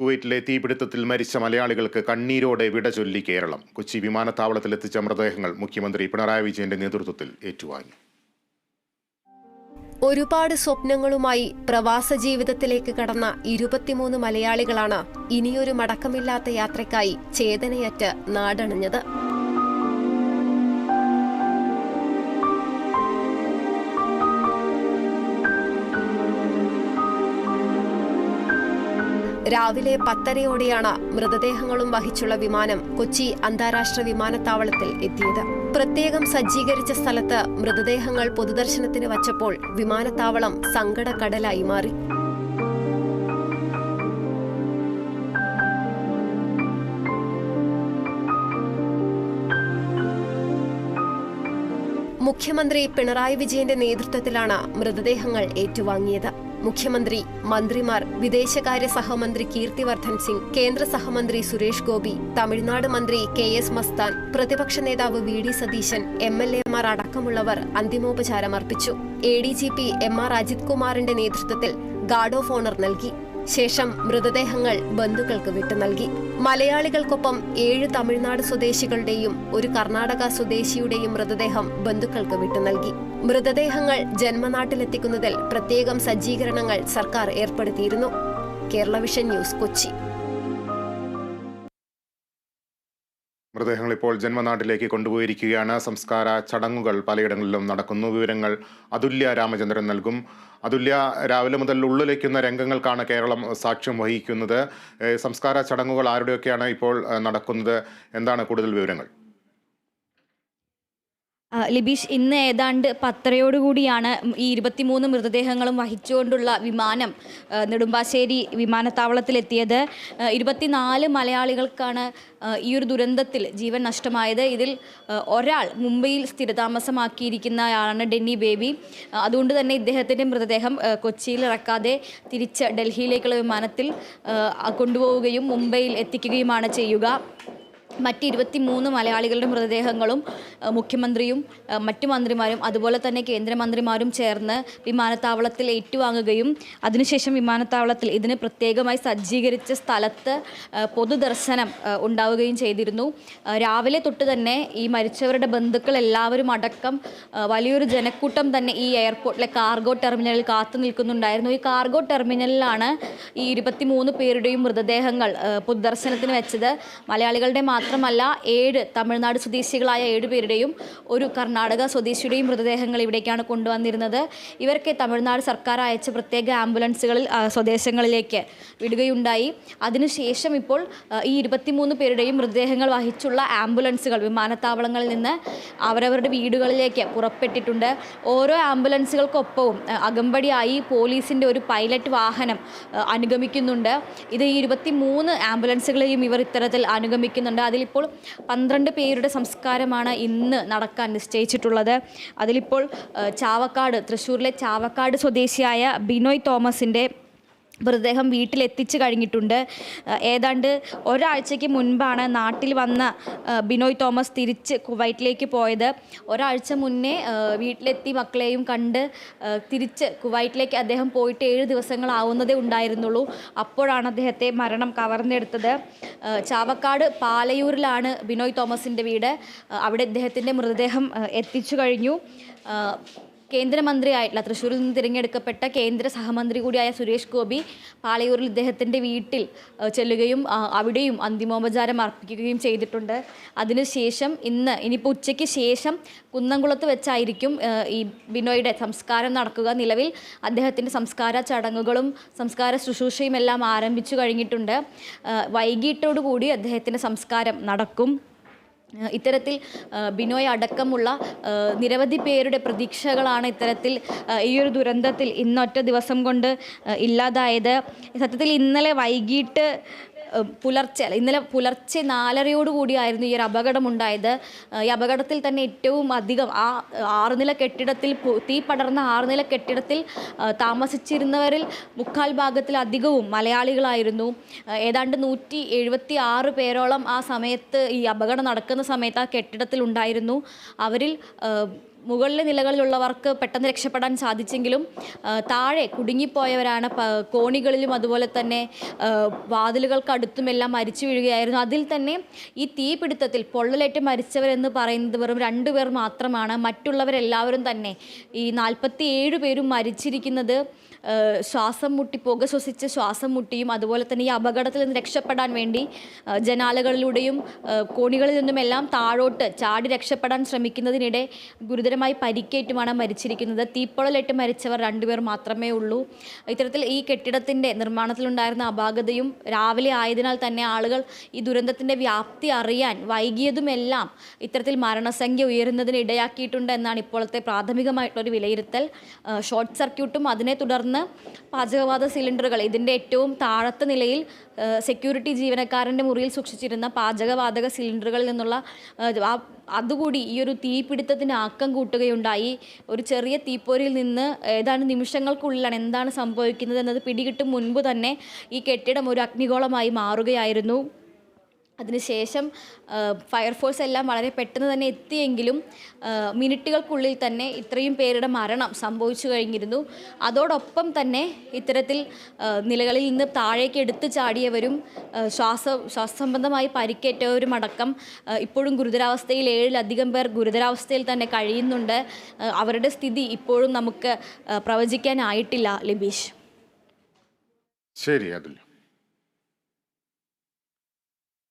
കുവൈറ്റിലെ തീപിടുത്തത്തിൽ മരിച്ച മലയാളികൾക്ക് കണ്ണീരോടെ വിട ചൊല്ലി കേരളം. കൊച്ചി വിമാനത്താവളത്തിലെത്തിച്ച മൃതദേഹങ്ങൾ മുഖ്യമന്ത്രി പിണറായി വിജയന്റെ നേതൃത്വത്തിൽ ഏറ്റുവാങ്ങി. ഒരുപാട് സ്വപ്നങ്ങളുമായി പ്രവാസ ജീവിതത്തിലേക്ക് കടന്ന ഇരുപത്തിമൂന്ന് മലയാളികളാണ് ഇനിയൊരു മടക്കമില്ലാത്ത യാത്രയ്ക്കായി ചേതനയറ്റ് നാടണഞ്ഞത്. രാവിലെ പത്തരയോടെയാണ് മൃതദേഹങ്ങളും വഹിച്ചുള്ള വിമാനം കൊച്ചി അന്താരാഷ്ട്ര വിമാനത്താവളത്തിൽ എത്തിയത്. പ്രത്യേകം സജ്ജീകരിച്ച സ്ഥലത്ത് മൃതദേഹങ്ങൾ പൊതുദർശനത്തിന് വച്ചപ്പോൾ വിമാനത്താവളം സങ്കടക്കടലായി മാറി. മുഖ്യമന്ത്രി പിണറായി വിജയന്റെ നേതൃത്വത്തിലാണ് മൃതദേഹങ്ങൾ ഏറ്റുവാങ്ങിയത്. മുഖ്യമന്ത്രി മന്ത്രിമാർ വിദേശകാര്യ സഹമന്ത്രി കീർത്തിവർദ്ധൻ സിംഗ് കേന്ദ്ര സഹമന്ത്രി സുരേഷ് ഗോപി തമിഴ്നാട് മന്ത്രി കെ എസ് മസ്താൻ പ്രതിപക്ഷ നേതാവ് V D Satheesan M L എമാർ അടക്കമുള്ളവർ അന്തിമോപചാരം അർപ്പിച്ചു A D G P M R Ajith കുമാറിന്റെ നേതൃത്വത്തിൽ ഗാർഡ് ഓഫ് ഓണർ നൽകി. ശേഷം മൃതദേഹങ്ങൾ ബന്ധുക്കൾക്ക് വിട്ടു നൽകി. മലയാളികൾക്കൊപ്പം ഏഴ് തമിഴ്നാട് സ്വദേശികളുടെയും ഒരു കർണാടക സ്വദേശിയുടെയും മൃതദേഹം ബന്ധുക്കൾക്ക് വിട്ടു നൽകി. മൃതദേഹങ്ങൾ ജന്മനാട്ടിലെത്തിക്കുന്നതിൽ പ്രത്യേകം സജ്ജീകരണങ്ങൾ സർക്കാർ ഏർപ്പെടുത്തിയിരുന്നു. Kerala vision news Kochi. മൃതദേഹങ്ങൾ ഇപ്പോൾ ജന്മനാട്ടിലേക്ക് കൊണ്ടുപോയിരിക്കുകയാണ്. സംസ്കാര ചടങ്ങുകൾ പലയിടങ്ങളിലും നടക്കുന്നു. വിവരങ്ങൾ അതുല്യ രാമചന്ദ്രൻ നൽകും. അതുല്യ രാവിലെ മുതൽ ഉള്ളിലേക്കുന്ന രംഗങ്ങൾക്കാണ് കേരളം സാക്ഷ്യം വഹിക്കുന്നത്. സംസ്കാര ചടങ്ങുകൾ ആരുടെയൊക്കെയാണ് ഇപ്പോൾ നടക്കുന്നത്? എന്താണ് കൂടുതൽ വിവരങ്ങൾ? ലിബീഷ് ഇന്ന് ഏതാണ്ട് പത്തരയോടുകൂടിയാണ് ഈ ഇരുപത്തിമൂന്ന് മൃതദേഹങ്ങളും വഹിച്ചുകൊണ്ടുള്ള വിമാനം നെടുമ്പാശ്ശേരി വിമാനത്താവളത്തിലെത്തിയത്. ഇരുപത്തിനാല് മലയാളികൾക്കാണ് ഈ ഒരു ദുരന്തത്തിൽ ജീവൻ നഷ്ടമായത്. ഇതിൽ ഒരാൾ മുംബൈയിൽ സ്ഥിരതാമസമാക്കിയിരിക്കുന്നയാളാണ് ഡെന്നി ബേബി. അതുകൊണ്ട് തന്നെ ഇദ്ദേഹത്തിന്റെ മൃതദേഹം കൊച്ചിയിൽ ഇറക്കാതെ തിരിച്ച് ഡൽഹിയിലേക്കുള്ള വിമാനത്തിൽ കൊണ്ടുപോവുകയും മുംബൈയിൽ എത്തിക്കുകയുമാണ് ചെയ്യുക. മറ്റ് മൂന്ന് മലയാളികളുടെ മൃതദേഹങ്ങളും മുഖ്യമന്ത്രിയും മറ്റു മന്ത്രിമാരും അതുപോലെ തന്നെ കേന്ദ്രമന്ത്രിമാരും ചേർന്ന് വിമാനത്താവളത്തിൽ ഏറ്റുവാങ്ങുകയും അതിനുശേഷം വിമാനത്താവളത്തിൽ ഇതിന് പ്രത്യേകമായി സജ്ജീകരിച്ച സ്ഥലത്ത് പൊതുദർശനം ഉണ്ടാവുകയും ചെയ്തിരുന്നു. രാവിലെ തൊട്ട് തന്നെ ഈ മരിച്ചവരുടെ ബന്ധുക്കൾ എല്ലാവരും അടക്കം വലിയൊരു ജനക്കൂട്ടം തന്നെ ഈ എയർപോർട്ടിലെ കാർഗോ ടെർമിനലിൽ കാത്തു നിൽക്കുന്നുണ്ടായിരുന്നു. ഈ കാർഗോ ടെർമിനലിലാണ് ഈ ഇരുപത്തിമൂന്ന് പേരുടെയും മൃതദേഹങ്ങൾ പൊതുദർശനത്തിന് വെച്ചത്. മലയാളികളുടെ മാത്രമല്ല ഏഴ് തമിഴ്നാട് സ്വദേശികളായ ഏഴ് പേരുടെയും ഒരു കർണാടക സ്വദേശിയുടെയും മൃതദേഹങ്ങൾ ഇവിടേക്കാണ് കൊണ്ടുവന്നിരുന്നത്. ഇവർക്ക് തമിഴ്നാട് സർക്കാർ അയച്ച പ്രത്യേക ആംബുലൻസുകളിൽ സ്വദേശങ്ങളിലേക്ക് വിടുകയുണ്ടായി. അതിനുശേഷം ഇപ്പോൾ ഈ ഇരുപത്തിമൂന്ന് പേരുടെയും മൃതദേഹങ്ങൾ വഹിച്ചുള്ള ആംബുലൻസുകൾ വിമാനത്താവളങ്ങളിൽ നിന്ന് അവരവരുടെ വീടുകളിലേക്ക് പുറപ്പെട്ടിട്ടുണ്ട്. ഓരോ ആംബുലൻസുകൾക്കൊപ്പവും അകമ്പടിയായി പോലീസിന്റെ ഒരു പൈലറ്റ് വാഹനം അനുഗമിക്കുന്നുണ്ട്. ഇത് ഈ ഇരുപത്തി മൂന്ന് ആംബുലൻസുകളെയും ഇവർ ഇത്തരത്തിൽ അനുഗമിക്കുന്നുണ്ട്. അതിലിപ്പോൾ പന്ത്രണ്ട് പേരുടെ സംസ്കാരമാണ് ഇന്ന് നടക്കാൻ നിശ്ചയിച്ചിട്ടുള്ളത്. അതിലിപ്പോൾ ചാവക്കാട് തൃശ്ശൂരിലെ ചാവക്കാട് സ്വദേശിയായ ബിനോയ് തോമസിന്റെ മൃതദേഹം വീട്ടിലെത്തിച്ചു കഴിഞ്ഞിട്ടുണ്ട്. ഏതാണ്ട് ഒരാഴ്ചയ്ക്ക് മുൻപാണ് നാട്ടിൽ വന്ന ബിനോയ് തോമസ് തിരിച്ച് കുവൈറ്റിലേക്ക് പോയത്. ഒരാഴ്ച മുന്നേ വീട്ടിലെത്തി മക്കളെയും കണ്ട് തിരിച്ച് കുവൈറ്റിലേക്ക് അദ്ദേഹം പോയിട്ട് ഏഴ് ദിവസങ്ങളാവുന്നതേ ഉണ്ടായിരുന്നുള്ളൂ. അപ്പോഴാണ് അദ്ദേഹത്തെ മരണം കവർന്നെടുത്തത്. ചാവക്കാട് പാലയൂരിലാണ് ബിനോയ് തോമസിന്റെ വീട്. അവിടെ അദ്ദേഹത്തിന്റെ മൃതദേഹം എത്തിച്ചു കഴിഞ്ഞു. കേന്ദ്രമന്ത്രിയായിട്ടുള്ള തൃശ്ശൂരിൽ നിന്ന് തിരഞ്ഞെടുക്കപ്പെട്ട കേന്ദ്ര സഹമന്ത്രി കൂടിയായ സുരേഷ് ഗോപി പാളയൂരിൽ ഇദ്ദേഹത്തിന്റെ വീട്ടിൽ ചെല്ലുകയും അവിടെയും അന്തിമോപചാരം അർപ്പിക്കുകയും ചെയ്തിട്ടുണ്ട്. അതിനുശേഷം ഇന്ന് ഇനിയിപ്പോൾ ഉച്ചയ്ക്ക് ശേഷം കുന്നംകുളത്ത് വെച്ചായിരിക്കും ഈ ബിനോയുടെ സംസ്കാരം നടക്കുക. നിലവിൽ അദ്ദേഹത്തിന്റെ സംസ്കാര ചടങ്ങുകളും സംസ്കാര ശുശ്രൂഷയും എല്ലാം ആരംഭിച്ചു കഴിഞ്ഞിട്ടുണ്ട്. വൈകിട്ടോടുകൂടി അദ്ദേഹത്തിന്റെ സംസ്കാരം നടക്കും. ഇത്തരത്തിൽ ബിനോയ് അടക്കമുള്ള നിരവധി പേരുടെ പ്രതീക്ഷകളാണ് ഇത്തരത്തിൽ ഈ ഒരു ദുരന്തത്തിൽ ഇന്നൊറ്റ ദിവസം കൊണ്ട് ഇല്ലാതായത്. സത്യത്തിൽ ഇന്നലെ വൈകിട്ട് പുലർച്ചെ അല്ല ഇന്നലെ പുലർച്ചെ നാലരയോടുകൂടിയായിരുന്നു ഈ ഒരു അപകടമുണ്ടായത്. ഈ അപകടത്തിൽ തന്നെ ഏറ്റവും അധികം ആ ആറുനില കെട്ടിടത്തിൽ തീ പടർന്ന ആറുനില കെട്ടിടത്തിൽ താമസിച്ചിരുന്നവരിൽ മുക്കാൽ ഭാഗത്തിലധികവും മലയാളികളായിരുന്നു. ഏതാണ്ട് നൂറ്റി എഴുപത്തി ആറ് പേരോളം ആ സമയത്ത് ഈ അപകടം നടക്കുന്ന സമയത്ത് ആ കെട്ടിടത്തിൽ ഉണ്ടായിരുന്നു. അവരിൽ മുകളിലെ നിലകളിലുള്ളവർക്ക് പെട്ടെന്ന് രക്ഷപ്പെടാൻ സാധിച്ചെങ്കിലും താഴെ കുടുങ്ങിപ്പോയവരാണ് കോണികളിലും അതുപോലെ തന്നെ വാതിലുകൾക്കടുത്തുമെല്ലാം മരിച്ചു വീഴുകയായിരുന്നു. അതിൽ തന്നെ ഈ തീപിടുത്തത്തിൽ പൊള്ളലേറ്റ് മരിച്ചവരെന്ന് പറയുന്നത് വെറും രണ്ടുപേർ മാത്രമാണ്. മറ്റുള്ളവരെല്ലാവരും തന്നെ ഈ നാൽപ്പത്തി ഏഴ് പേരും മരിച്ചിരിക്കുന്നത് ശ്വാസം മുട്ടി പുക ശ്വസിച്ച് ശ്വാസം മുട്ടിയും അതുപോലെ തന്നെ ഈ അപകടത്തിൽ നിന്ന് രക്ഷപ്പെടാൻ വേണ്ടി ജനാലകളിലൂടെയും കോണികളിൽ നിന്നുമെല്ലാം താഴോട്ട് ചാടി രക്ഷപ്പെടാൻ ശ്രമിക്കുന്നതിനിടെ ഗുരുതരമായി പരിക്കേറ്റുമാണ് മരിച്ചിരിക്കുന്നത്. തീപ്പൊളലേറ്റ് മരിച്ചവർ രണ്ടുപേർ മാത്രമേ ഉള്ളൂ. ഇത്തരത്തിൽ ഈ കെട്ടിടത്തിന്റെ നിർമ്മാണത്തിലുണ്ടായിരുന്ന അപാകതയും രാവിലെ ആയതിനാൽ തന്നെ ആളുകൾ ഈ ദുരന്തത്തിന്റെ വ്യാപ്തി അറിയാൻ വൈകിയതുമെല്ലാം ഇത്തരത്തിൽ മരണസംഖ്യ ഉയരുന്നതിന് ഇടയാക്കിയിട്ടുണ്ട് എന്നാണ് ഇപ്പോഴത്തെ പ്രാഥമികമായിട്ടുള്ളൊരു വിലയിരുത്തൽ. ഷോർട്ട് സർക്യൂട്ടും അതിനെ തുടർന്ന് പാചകവാത സിലിണ്ടറുകൾ ഇതിന്റെ ഏറ്റവും താഴത്തെ നിലയിൽ സെക്യൂരിറ്റി ജീവനക്കാരന്റെ മുറിയിൽ സൂക്ഷിച്ചിരുന്ന പാചകവാതക സിലിണ്ടറുകളിൽ നിന്നുള്ള ആ, അതുകൂടി ഈ ഒരു തീപിടുത്തത്തിന് ആക്കം കൂട്ടുകയുണ്ടായി. ഒരു ചെറിയ തീപ്പോരിൽ നിന്ന് ഏതാണ്ട് നിമിഷങ്ങൾക്കുള്ളിലാണ് എന്താണ് സംഭവിക്കുന്നത് എന്നത് പിടികിട്ടും മുൻപ് തന്നെ ഈ കെട്ടിടം ഒരു അഗ്നിഗോളമായി മാറുകയായിരുന്നു. അതിനുശേഷം ഫയർഫോഴ്സ് എല്ലാം വളരെ പെട്ടെന്ന് തന്നെ എത്തിയെങ്കിലും മിനിറ്റുകൾക്കുള്ളിൽ തന്നെ ഇത്രയും പേരുടെ മരണം സംഭവിച്ചു കഴിഞ്ഞിരുന്നു. അതോടൊപ്പം തന്നെ ഇത്തരത്തിൽ നിലകളിൽ നിന്ന് താഴേക്ക് എടുത്തു ചാടിയവരും ശ്വാസ ശ്വാസസംബന്ധമായി പരിക്കേറ്റവരും അടക്കം ഇപ്പോഴും ഗുരുതരാവസ്ഥയിൽ ഏഴിലധികം പേർ ഗുരുതരാവസ്ഥയിൽ തന്നെ കഴിയുന്നുണ്ട്. അവരുടെ സ്ഥിതി ഇപ്പോഴും നമുക്ക് പ്രവചിക്കാനായിട്ടില്ല ലിബീഷ്. ശരി അതുല്യ